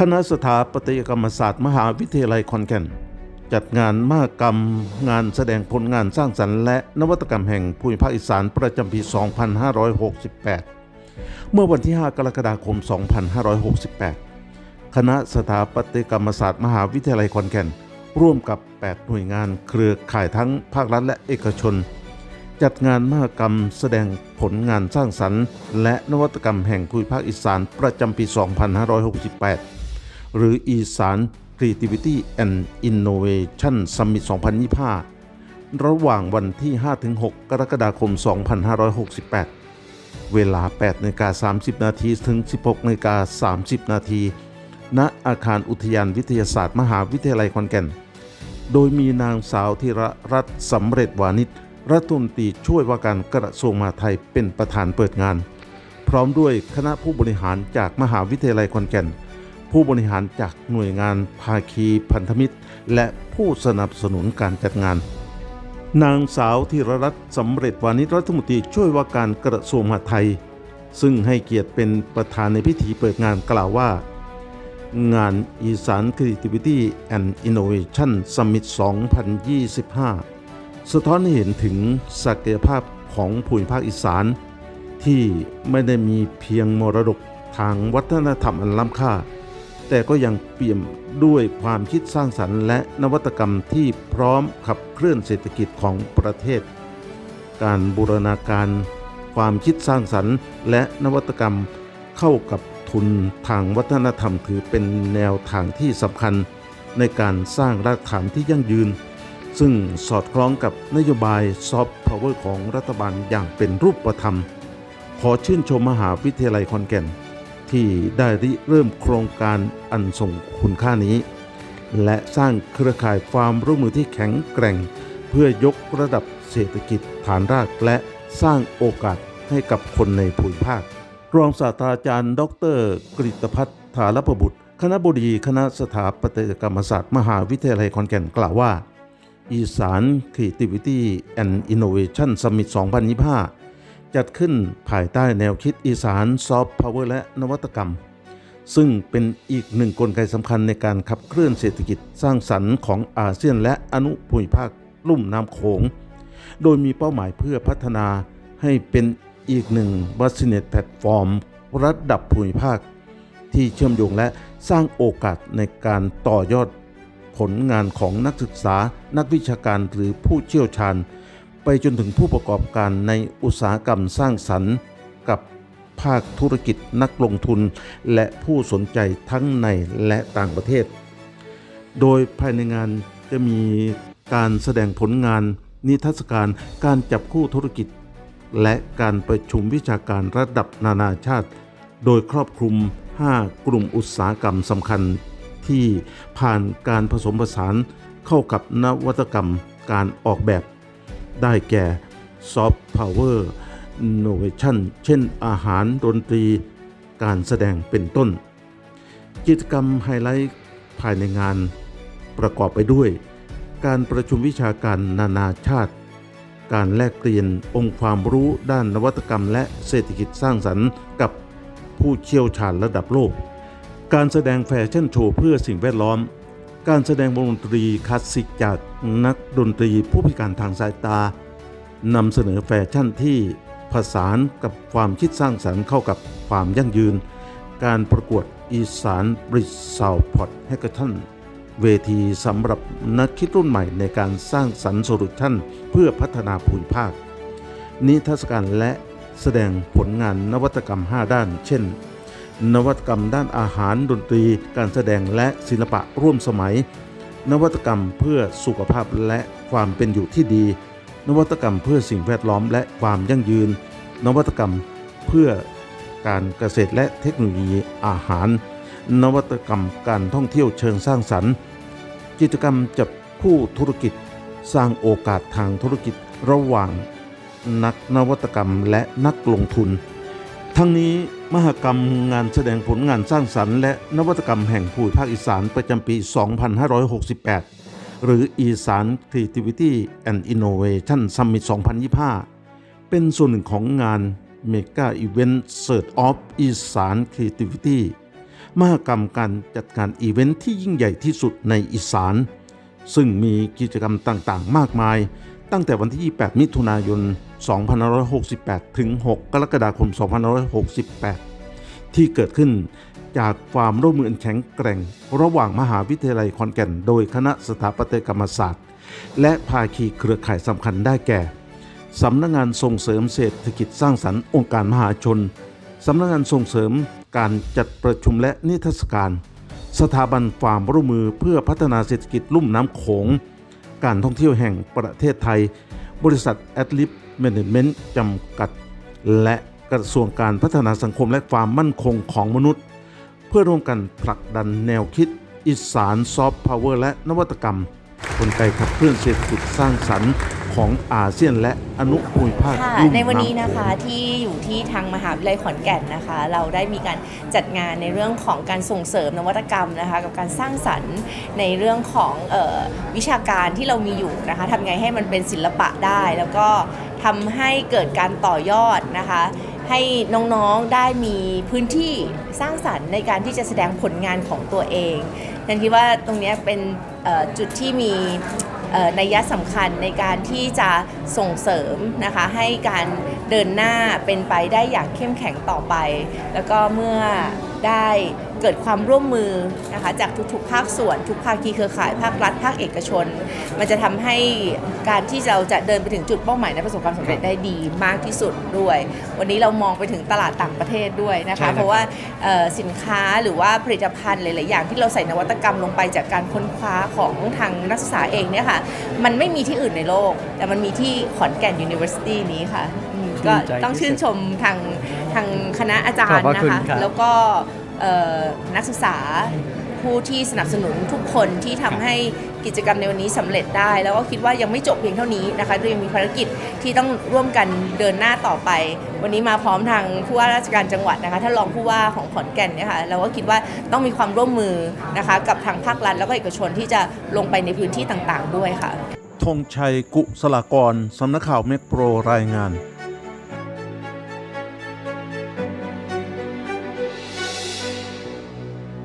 คณะสถาปัตยกรรมศาสตร์มหาวิทยาลัยขอนแก่น จัดงานมหกรรม งานแสดงผลงานสร้างสรรค์และนวัตกรรมแห่งภูมิภาคอีสานประจำปี 2568 เมื่อวันที่ 5 กรกฎาคม 2568 คณะสถาปัตยกรรมศาสตร์มหาวิทยาลัยขอนแก่น ร่วมกับ 8 หน่วยงานเครือข่ายทั้งภาครัฐและเอกชน จัดงานมหกรรมแสดงผลงานสร้างสรรค์ และนวัตกรรมแห่งภูมิภาคอีสานประจำปี 2568 หรืออีสาน Creativity and Innovation Summit 2025 ระหว่างวันที่ 5-6 กรกฎาคม 2568 เวลา 8นาฬิกา30 นาทีถึง 16นาฬิกา30 นาทีณอาคารอุทยานวิทยาศาสตร์ มหาวิทยาลัยขอนแก่น โดยมีนางสาวธีรรัตน์สำเร็จวานิชรัฐมนตรีช่วยว่าการกระทรวงมหาดไทยเป็นประธานเปิดงาน พร้อมด้วยคณะผู้บริหารจากมหาวิทยาลัยขอนแก่น ผู้บริหารจากหน่วยงานภาคีพันธมิตร และผู้สนับสนุนการจัดงาน นางสาวธีรรัตน์สำเร็จวานิชรัฐมนตรีช่วยว่าการกระทรวงมหาดไทย ซึ่งให้เกียรติเป็นประธานในพิธีเปิดงานกล่าวว่า งานอีสาน Creativity and Innovation Summit 2025 สะท้อนให้เห็นถึงศักยภาพของภูมิภาคอีสาน ที่ไม่ได้มีเพียงมรดกทางวัฒนธรรมอันล้ำค่า แต่ก็ยังเปี่ยมด้วยความคิดสร้างสรรค์ และนวัตกรรมที่พร้อมขับเคลื่อนเศรษฐกิจของประเทศ การบูรณาการ ความคิดสร้างสรรค์ และนวัตกรรมเข้ากับทุนทางวัฒนธรรมถือเป็นแนวทางที่สำคัญในการสร้างรากฐานที่ยั่งยืน ซึ่งสอดคล้องกับนโยบายซอฟต์พาวเวอร์ของรัฐบาลอย่างเป็นรูปธรรม ขอชื่นชมมหาวิทยาลัยขอนแก่น ที่ได้ริเริ่มโครงการอันทรงคุณค่านี้ และสร้างเครือข่ายความร่วมมือที่แข็งแกร่ง เพื่อยกระดับเศรษฐกิจฐานรากและสร้างโอกาสให้กับคนในภูมิภาค รองศาสตราจารย์ ดร กฤตพัฒน์ถาลปบุตร คณะบดีคณะสถาปัตยกรรมศาสตร์ มหาวิทยาลัยขอนแก่นกล่าวว่า อีสาน Creativity and Innovation Summit 2025 จัดขึ้นภายใต้แนวคิดอีสานซอฟต์พาวเวอร์และนวัตกรรม ซึ่งเป็นอีกหนึ่งกลไกสำคัญในการขับเคลื่อนเศรษฐกิจสร้างสรรค์ของอาเซียนและอนุภูมิภาคลุ่มน้ำโขง โดยมีเป้าหมายเพื่อพัฒนาให้เป็นอีกหนึ่งบัสเนตแพลตฟอร์มระดับภูมิภาค ที่เชื่อมโยงและสร้างโอกาสในการต่อยอดผลงานของนักศึกษา นักวิชาการหรือผู้เชี่ยวชาญ ไปจนถึงผู้ประกอบการในอุตสาหกรรมสร้างสรรค์กับภาคธุรกิจนักลงทุน และผู้สนใจทั้งในและต่างประเทศ โดยภายในงานจะมีการแสดงผลงาน นิทรรศการการจับคู่ธุรกิจ และการประชุมวิชาการระดับนานาชาติ โดยครอบคลุม 5 กลุ่มอุตสาหกรรมสำคัญ ที่ผ่านการผสมผสานเข้ากับนวัตกรรมการออกแบบ ได้แก่ซอฟต์พาวเวอร์โนเวชั่นเช่นอาหารดนตรีการแสดงเป็นต้น กิจกรรมไฮไลท์ภายในงานประกอบไปด้วย การประชุมวิชาการนานาชาติ การแลกเปลี่ยนองค์ความรู้ด้านนวัตกรรม และเศรษฐกิจสร้างสรรค์กับผู้เชี่ยวชาญระดับโลก การแสดงแฟชั่นโชว์เพื่อสิ่งแวดล้อม การแสดงวงดนตรีคลาสสิกจากนักดนตรีผู้พิการทางสายตานำเสนอแฟชั่นที่ผสานกับความคิดสร้างสรรค์เข้ากับความยั่งยืน การประกวดอีสานบริสซาวพอดแฮกเกอร์ทันเวทีสำหรับนักคิดรุ่นใหม่ในการสร้างสรรค์โซลูชันเพื่อพัฒนาภูมิภาค นิทรรศการและแสดงผลงานนวัตกรรม 5 ด้าน เช่น นวัตกรรมด้านอาหารดนตรี การแสดงและศิลปะร่วมสมัย นวัตกรรมเพื่อสุขภาพและความเป็นอยู่ที่ดี นวัตกรรมเพื่อสิ่งแวดล้อมและความยั่งยืน นวัตกรรมเพื่อการเกษตรและเทคโนโลยีอาหาร นวัตกรรมการท่องเที่ยวเชิงสร้างสรรค์ กิจกรรมจับคู่ธุรกิจ สร้างโอกาสทางธุรกิจระหว่าง นักนวัตกรรมและนักลงทุน ทั้งนี้ มหกรรมงานแสดงผลงานสร้างสรรค์และนวัตกรรมแห่งภูมิภาคอีสานประจำปี 2568 หรืออีสาน Creativity and Innovation Summit 2025 เป็นส่วนหนึ่งของงาน Mega Event Search of อีสาน Creativity มหกรรมการจัดการอีเวนท์ที่ยิ่งใหญ่ที่สุดในอีสาน ซึ่งมีกิจกรรมต่างๆ มากมาย ตั้งแต่วันที่ 28 มิถุนายน 2568 ถึง 6 กรกฎาคม 2568 ที่เกิดขึ้นจากความร่วมมือแข็งแกร่ง ระหว่างมหาวิทยาลัยขอนแก่น โดยคณะสถาปัตยกรรมศาสตร์ และภาคีเครือข่ายสำคัญได้แก่สำนักงานส่งเสริมเศรษฐกิจสร้างสรรค์องค์การมหาชนสำนักงานส่งเสริมการจัดประชุมและนิทรรศการ สถาบันความร่วมมือเพื่อพัฒนาเศรษฐกิจลุ่มน้ำโขง การท่องเที่ยวแห่งประเทศไทย บริษัทแอดลิฟเมネจเมนต์จำกัด และกระทรวงการพัฒนาสังคมและความมั่นคงของมนุษย์ เพื่อร่วมกันผลักดันแนวคิด อีสานซอฟต์พาวเวอร์และนวัตกรรมกลไกขับเคลื่อนเศรษฐกิจสร้างสรรค์ ของอาเซียนและอนุภูมิภาคค่ะลุ่มในวันนี้ำนะคะที่อยู่ที่ทางมหาวิทยาลัยขอนแก่นนะคะ เราได้มีการจัดงานในเรื่องของการส่งเสริมนวัตกรรมนะคะ กับการสร้างสรรค์ในเรื่องของเออวิชาการที่เรามีอยู่นะคะทำไงให้มันเป็นศิลปะได้ แล้วก็ทำให้เกิดการต่อยอดนะคะให้น้องๆ ได้มีพื้นที่สร้างสรรค์ในการที่จะแสดงผลงานของตัวเองฉันคิดว่าตรงเนี้ยเป็นเอ่อ จุดที่มีนัยยะสำคัญในการที่จะส่งเสริมนะคะให้การเดินหน้าเป็นไปได้อย่างเข้มแข็งต่อไป แล้วก็เมื่อได้เกิดความร่วมมือนะคะจากทุกๆ ภาคส่วน ทุกภาคีเครือข่ายภาครัฐ ภาคเอกชน มันจะทำให้การที่เราจะเดินไปถึงจุดเป้าหมายและประสบความสำเร็จได้ดีมากที่สุดด้วย วันนี้เรามองไปถึงตลาดต่างประเทศด้วยนะใช่ครัคะบเพราะว่าเอ่อสินค้าหรือว่าผลิตภัณฑ์หลาย ๆ อย่างที่เราใส่นวัตกรรมลงไปจากการค้นคว้าของทางนักศึกษาเองเนี่ยค่ะ มันไม่มีที่อื่นในโลก แต่มันมีที่ขอนแก่น University นี้ค่ะอืมก็ชื่นใจต้องชื่นชมทางทางคณะอาจารขอบย์พระนะคุณคะครับแล้วก็เอ่อนักศึกษา ผู้ที่สนับสนุนทุกคนที่ทำให้กิจกรรมในวันนี้สำเร็จได้ แล้วก็คิดว่ายังไม่จบเพียงเท่านี้นะคะเรายังมีภารกิจที่ต้องร่วมกันเดินหน้าต่อไป วันนี้มาพร้อมทางผู้ว่าราชการจังหวัดนะคะท่านรองผู้ว่าของขอนแก่นเนี่ยค่ะเราก็คิดว่าต้องมีความร่วมมือนะคะกับทางภาครัฐแล้วก็เอกชนที่จะลงไปในพื้นที่ต่างๆ ด้วยค่ะธงชัยกุศลากรสำนักข่าวเมกโปรรายงาน